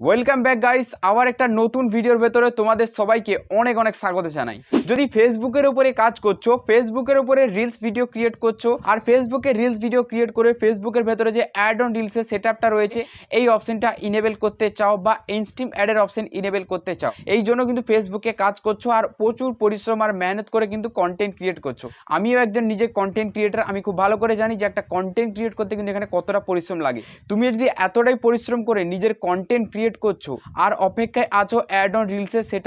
Welcome back guys আবার একটা নতুন ভিডিওর ভেতরে তোমাদের সবাইকে অনেক অনেক স্বাগত জানাই। যদি ফেসবুকের উপরে কাজ করছ ফেসবুকের উপরে রিলস ভিডিও ক্রিয়েট করছ, আর ফেসবুকে রিলস ভিডিও ক্রিয়েট করে ফেসবুকের ভেতরে যে অ্যাড অন রিলসের সেট আপটা রয়েছে, এই অপশনটা ইনেবল করতে চাও বা ইনস্টিম অ্যাডের অপশন ইনেবল করতে চাও। এই জন্য কিন্তু ফেসবুকে কাজ করছ আর প্রচুর পরিশ্রম আর মেহনত করে কিন্তু কন্টেন্ট ক্রিয়েট করছ। আমিও একজন নিজে কন্টেন্ট ক্রিয়েটার আমি খুব ভালো করে জানি যে একটা কন্টেন্ট ক্রিয়েট করতে কিন্তু এখানে কতটা পরিশ্রম লাগে। তুমি যদি এতটাই পরিশ্রম করে নিজের কন্টেন্ট ক্রিয়েট করছ। আর অপেক্ষায় আছো অ্যাড অন রিলসের সেট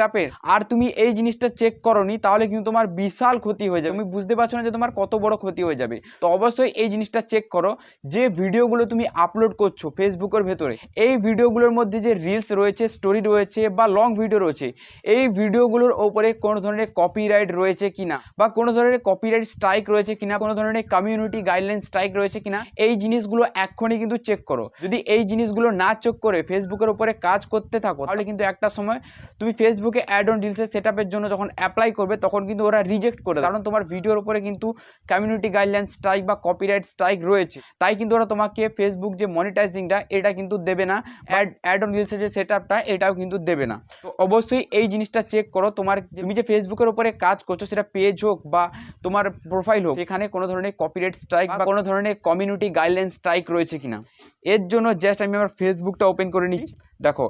আর তুমি এই জিনিসটা চেক করনি, তাহলে কিন্তু তোমার বিশাল ক্ষতি হয়ে যাবে। তুমি বুঝতে পারছ না যে তোমার কত বড় ক্ষতি হয়ে যাবে। তো অবশ্যই এই জিনিসটা চেক করো, যে ভিডিওগুলো তুমি আপলোড করছ ফেসবুকের ভেতরে। এই ভিডিওগুলোর মধ্যে যে রিলস রয়েছে স্টোরি রয়েছে বা লং ভিডিও রয়েছে, এই ভিডিওগুলোর ওপরে কোনো ধরনের কপিরাইট রয়েছে কিনা বা কোনো ধরনের কপিরাইট স্ট্রাইক রয়েছে কিনা, কোনো ধরনের কমিউনিটি গাইডলাইন স্ট্রাইক রয়েছে কিনা, এই জিনিসগুলো এক্ষুনি কিন্তু চেক করো। যদি এই জিনিসগুলো না চেক করে ফেসবুকের উপরে কাজ করতে থাকো, তাহলে কিন্তু একটা সময় তুমি ফেসবুকে অ্যাড অন রিলসের সেট জন্য যখন অ্যাপ্লাই করবে, তখন কিন্তু ওরা রিজেক্ট করে। কারণ তোমার ভিডিওর উপরে কিন্তু কমিউনিটি গাইডলাইন স্ট্রাইক বা কপিরাইট স্ট্রাইক রয়েছে। তাই কিন্তু ওরা তোমাকে ফেসবুক যে মনিটাইজিংটা এটা কিন্তু দেবে না। অ্যাড অ্যাড অন রিলসের যে সেট এটাও কিন্তু দেবে না। তো অবশ্যই এই জিনিসটা চেক করো। তোমার তুমি যে ফেসবুকের উপরে কাজ করছ, সেটা পেজ হোক বা তোমার প্রোফাইল হোক, সেখানে কোনো ধরনের কপিরাইট স্ট্রাইক বা কোনো ধরনের কমিউনিটি গাইডলাইন স্ট্রাইক রয়েছে কিনা। এর জন্য জাস্ট আমি আমার ফেসবুকটা ওপেন করে নিচ্ছি। দেখো,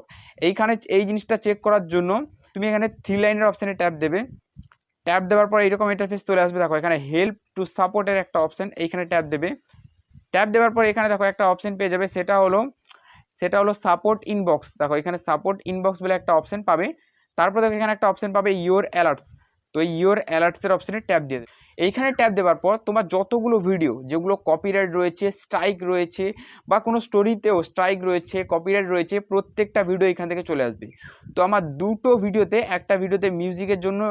এইখানে এই জিনিসটা চেক করার জন্য তুমি এখানে থ্রি লাইনের অপশানে ট্যাপ দেবে। ট্যাপ দেওয়ার পর এইরকম ইন্টারফেস চলে আসবে। দেখো, এখানে হেল্প টু সাপোর্টের একটা অপশান এইখানে ট্যাপ দেবে। ট্যাপ দেওয়ার পর এখানে দেখো একটা অপশান পেয়ে যাবে, সেটা হলো সেটা হলো সাপোর্ট ইনবক্স দেখো, এখানে সাপোর্ট ইনবক্স বলে একটা অপশান পাবে। তারপর দেখো, এখানে একটা অপশান পাবে ইওর অ্যালার্টস তো ইওর অ্যালার্টসের অপশানে ট্যাপ দিয়ে এইখানে ট্যাপ দেওয়ার পর তোমার যতগুলো ভিডিও যেগুলো কপিরাইট রয়েছে স্ট্রাইক রয়েছে, বা কোনো স্টোরিতেও স্ট্রাইক রয়েছে কপিরাইট রয়েছে, প্রত্যেকটা ভিডিও এখান থেকে চলে আসবে। তো আমার দুটো ভিডিওতে একটা ভিডিওতে মিউজিকের জন্য,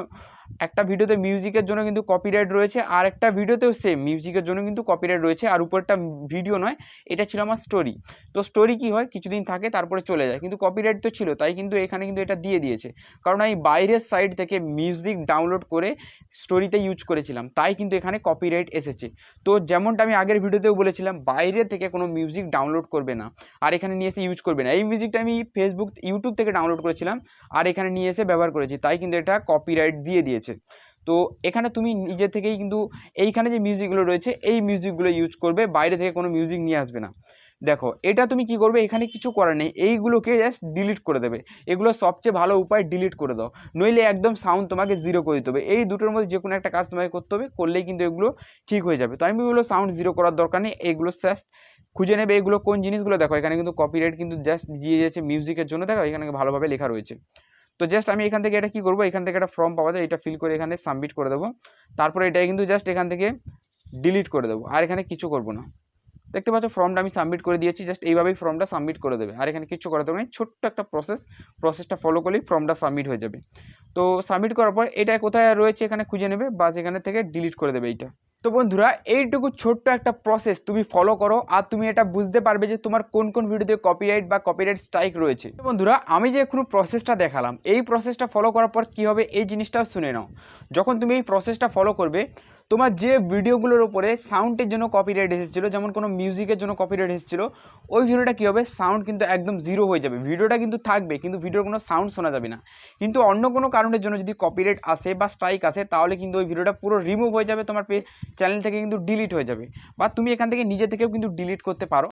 একটা ভিডিওতে মিউজিকের জন্য কিন্তু কপিরাইট রয়েছে, আর একটা ভিডিওতেও সেম মিউজিকের জন্য কিন্তু কপিরাইট রয়েছে, আর উপরটা ভিডিও নয়, এটা ছিল আমার স্টোরি তো স্টোরি কি হয়? কিছুদিন থাকে, তারপরে চলে যায়। কিন্তু কপিরাইট তো ছিল, তাই কিন্তু এখানে কিন্তু এটা দিয়ে দিয়েছে। কারণ আমি বাইরের সাইড থেকে মিউজিক ডাউনলোড করে স্টোরিতে ইউজ করেছিলাম। তাই কিন্তু এখানে কপিরাইট এসেছে। তো যেমনটা আমি আগের ভিডিওতেও বলেছিলাম, বাইরে থেকে কোনো মিউজিক ডাউনলোড করবে না। আর এখানে নিয়ে এসে ইউজ করবে না। এই মিউজিকটা আমি ফেসবুক ইউটিউব থেকে ডাউনলোড করেছিলাম আর এখানে নিয়ে এসে ব্যবহার করেছি। তাই কিন্তু এটা কপিরাইট দিয়ে দিয়েছে। তো এখানে তুমি নিজে থেকেই কিন্তু এইখানে যে মিউজিকগুলো রয়েছে, এই মিউজিকগুলো ইউজ করবে। বাইরে থেকে কোনো মিউজিক নিয়ে আসবে না। দেখো, এটা তুমি কি করবে? এখানে কিছু করার নেই। এইগুলোকে জাস্ট ডিলিট করে দেবে। এগুলো সবচেয়ে ভালো উপায় ডিলিট করে দাও। নইলে একদম সাউন্ড তোমাকে জিরো করে দিতে হবে। এই দুটোর মধ্যে যে কোনো একটা কাজ তোমাকে করতে হবে, করলেই কিন্তু এগুলো ঠিক হয়ে যাবে। তো আমি বলব সাউন্ড জিরো করার দরকার নেই। এইগুলো জাস্ট খুঁজে নেবে এগুলো কোন জিনিসগুলো। দেখো, এখানে কিন্তু কপিরাইট কিন্তু জাস্ট দিয়ে যাচ্ছে মিউজিকের জন্য। দেখো, এখানে ভালোভাবে লেখা রয়েছে। তো জাস্ট আমি এখান থেকে এটা কি করব? এখান থেকে একটা ফর্ম পাওয়া যায়। এটা ফিল করে এখানে সাবমিট করে দেবো। তারপরে এটা কিন্তু জাস্ট এখান থেকে ডিলিট করে দেবো। আর এখানে কিছু করব না। দেখতে পাচ্ছ ফর্মটা আমি সাবমিট করে দিয়েছি জাস্ট এইভাবেই ফর্মটা সাবমিট করে দেবে। আর এখানে কিছু করাতে হবে না ছোট্ট একটা প্রসেস প্রসেসটা ফলো করলেই ফর্মটা সাবমিট হয়ে যাবে। তো সাবমিট করার পর এটা কোথায় রয়েছে এখানে খুঁজে নেবে বা এখানে থেকে ডিলিট করে দেবে এইটা। তো বন্ধুরা, এইটুকু ছোট্ট একটা প্রসেস তুমি ফলো করো আর তুমি এটা বুঝতে পারবে যে তোমার কোন কোন ভিডিওতে কপিরাইট বা কপিরাইট স্ট্রাইক রয়েছে। বন্ধুরা, আমি যে এখন প্রসেসটা দেখালাম, এই প্রসেসটা ফলো করার পর কী হবে এই জিনিসটাও শুনে নাও। যখন তুমি এই প্রসেসটা ফলো করবে তোমার যে ভিডিওগুলোর ওপরে সাউন্ডের জন্য কপিরাইট এসেছিল, যেমন কোনো মিউজিকের জন্য কপিরাইট এসেছিল, ওই ভিডিওটা কী হবে? সাউন্ড কিন্তু একদম জিরো হয়ে যাবে। ভিডিওটা কিন্তু থাকবে, কিন্তু ভিডিওর কোনো সাউন্ড শোনা যাবে না। কিন্তু অন্য কোনো কারণের জন্য যদি কপিরাইট আসে বা স্ট্রাইক আসে, তাহলে কিন্তু ওই ভিডিওটা পুরো রিমুভ হয়ে যাবে, তোমার পেজ চ্যানেল থেকে কিন্তু ডিলিট হয়ে যাবে। বা তুমি এখান থেকে নিজে থেকেও কিন্তু ডিলিট করতে পারো।